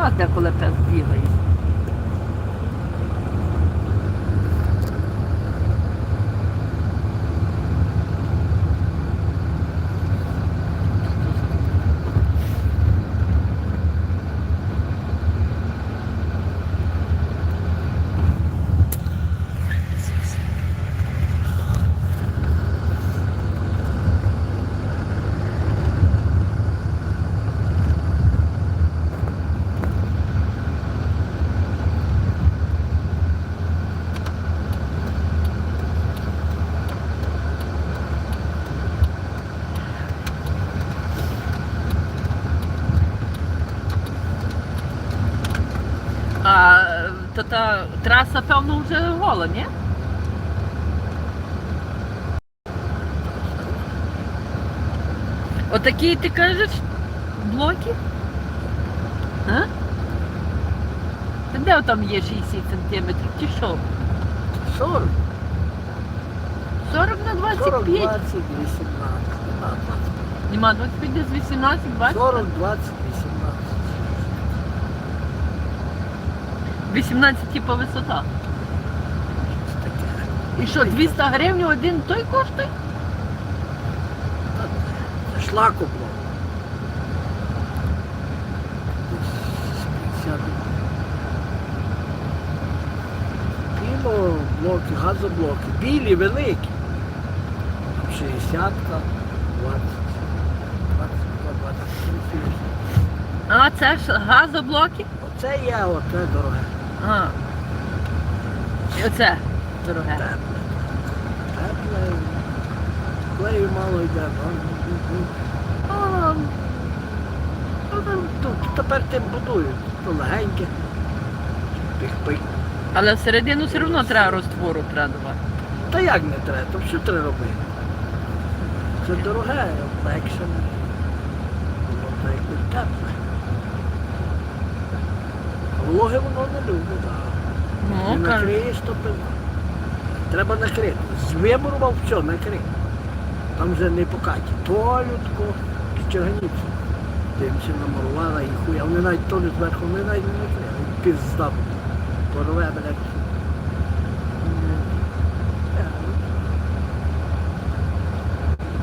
нас деколи пес е, то та траса, певно, вже гола, ні? Отакі ти кажеш блоки? А? Та де там є 60 сантиметрів? Чи що? 40, 40 на 40, 25? 20, 18. Нема 20. Нема 25 десь 18, 20? 40, 20, 18. 18 типу висота. І що, 200 гривень один той коштує? Шлаку було. 50. Кіно, блоки, газоблоки. Білі, великі. 60, 20, 20, 20. А, це ж газоблоки? Оце є, оце дороге. А. І оце дороге. Тепле. Клею мало йде. А, а, ну, Тут тепер тим будують. То легеньке. Пих-пих. Але всередину все одно треба розтвору треба давати. Та як не треба, то що треба робити? Це дороге, легше. Воно якби тепле. Вологи воно не любить. так. Ну, Не кажуть. накриєш, то пизда. Треба накрити. З вибору все, накрити. Там вже не по каті. Толютко, черганіці. Дивимося намалувала і хуя. Вони навіть то не зверху, вони навіть не накрили. Пізда. Порве, блядь. Е,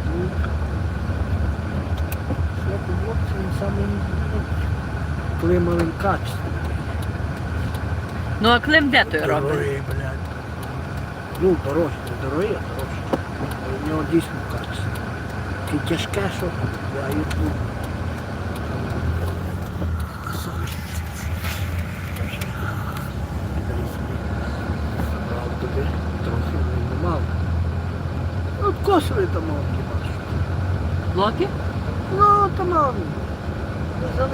ну. Ну, коли. Ну а клим де той робить? Дорогий, блядь. Ну, дорожче, не дорогі, а дорожче. У нього дійсно качество. Таке тяжке, що я їду. Забрав тобі трохи не мало. Ну, косові там мав хіба що. Блоки? Ну, там мав.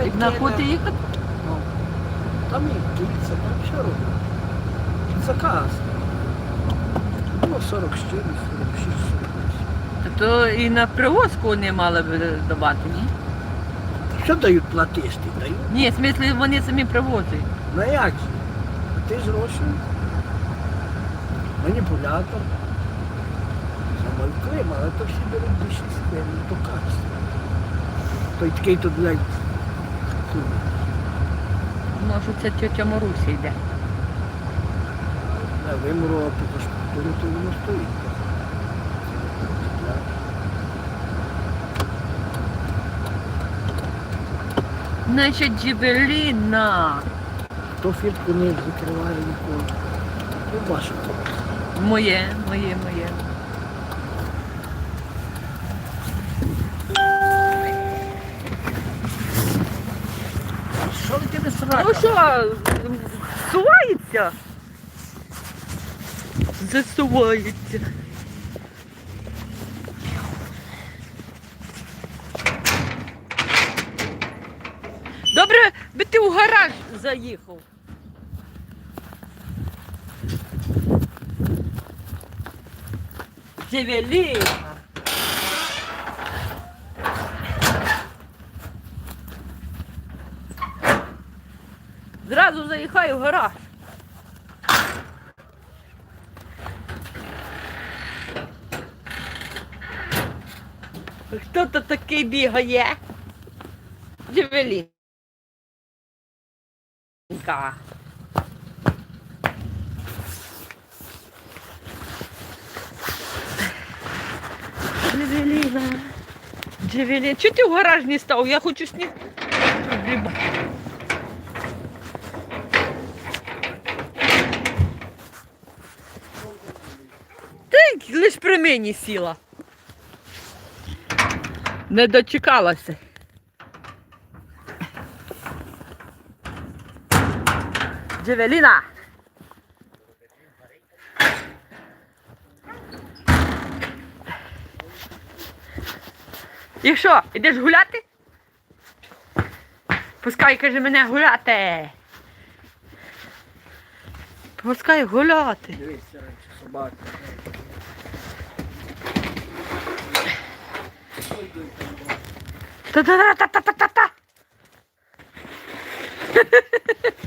Як на хуті їхати? Там і кільця, там все робить. Заказ. Ну, 40 з 46, 48. То і на привозку вони мали б давати, ні? Що дають платисти? Дають? Ні, в смислі вони самі привозять. Ну як же? Ти ж гроші. Маніпулятор. Саме Клим, але то всі беруть більше схеми, то качество. Той такий тут, блядь, хуй. Що це тетя Маруся йде. Паспорту, то воно стоїть. Наша джевеліна. Хто фіртку не закриває ніколи. Ну, ваше. Моє, моє, моє. Ну що, сувається? Засувається. Добре, би ти у гараж заїхав. Джевеліна. Зразу заїхаю в гараж. Хто то такий бігає? Джевелін. Джевелінка. Джевеліна. Джевелін. Чого ти в гараж не став? Я хочу сніг. Ти лиш при мені сіла. Не дочекалася. Джевеліна. І що, ідеш гуляти? Пускай, каже, мене гуляти. Пускай гуляти. Дивіться, собака. Та-та-та-та-та-та-та.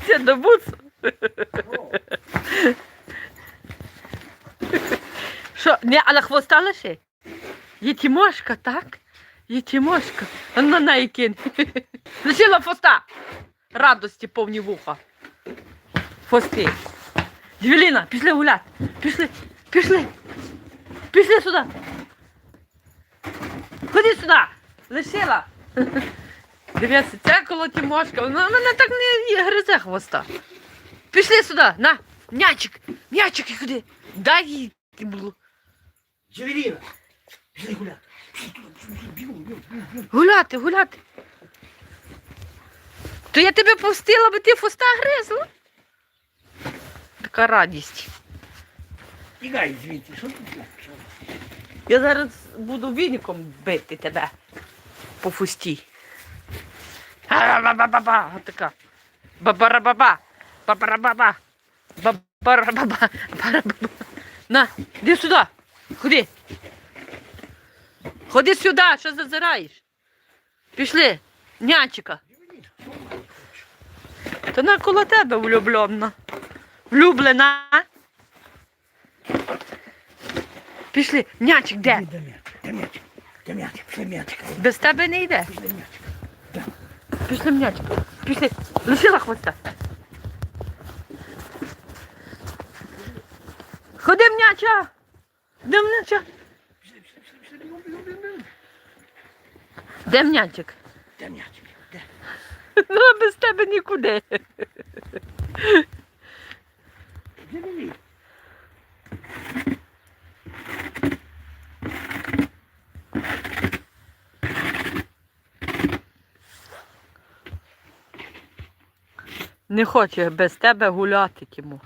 Це до бусу. Що, не, але хвоста лише? Є тімошка, так? Є тімошка. А На кинь. Лишила хвоста. Радості повні вуха. Хвости. Джевеліна, пішли гуляти. Пішли, пішли. Пішли сюди. Ходи сюди. Лишила. Дивіться, це коло тімошка. Вона мене так не гризе хвоста. Пішли сюди, на, м'ячик, м'ячик і ходи. Дай їй було. Джевеліна! Пішли гуляти. Гуляти, гуляти. То я тебе пустила, бо ти хвоста гризла. Така радість. Тікай звідти, що тут? Я зараз буду віником бити тебе по фусті. Ба-ба-ба-ба-ба. Така. Ба-ба-ра-ба-ба. Ба-ба-ра-ба-ба. Ба-ба-ра-ба-ба. Ба-ра-ба-ба. На, іди сюди. Ходи. Ходи сюди, що зазираєш? Пішли, нянчика. Та на коло тебе влюблена. Влюблена. Пішли, нянчик де? Де? Де м'ячик? М'ячик? М'ячик. Без тебе не йде. Пішли м'ячик. Пішли м'ячик. Пішли. Лишила хвоста. Ходи м'яча. Де м'яча? Пішли, пішли, пішли, пішли, бігом, бігом, бігом, бігом. Де м'ячик? Де м'ячик? Де? Ну, без тебе нікуди. Джевеліна! Не хоче без тебе гуляти, Кімо.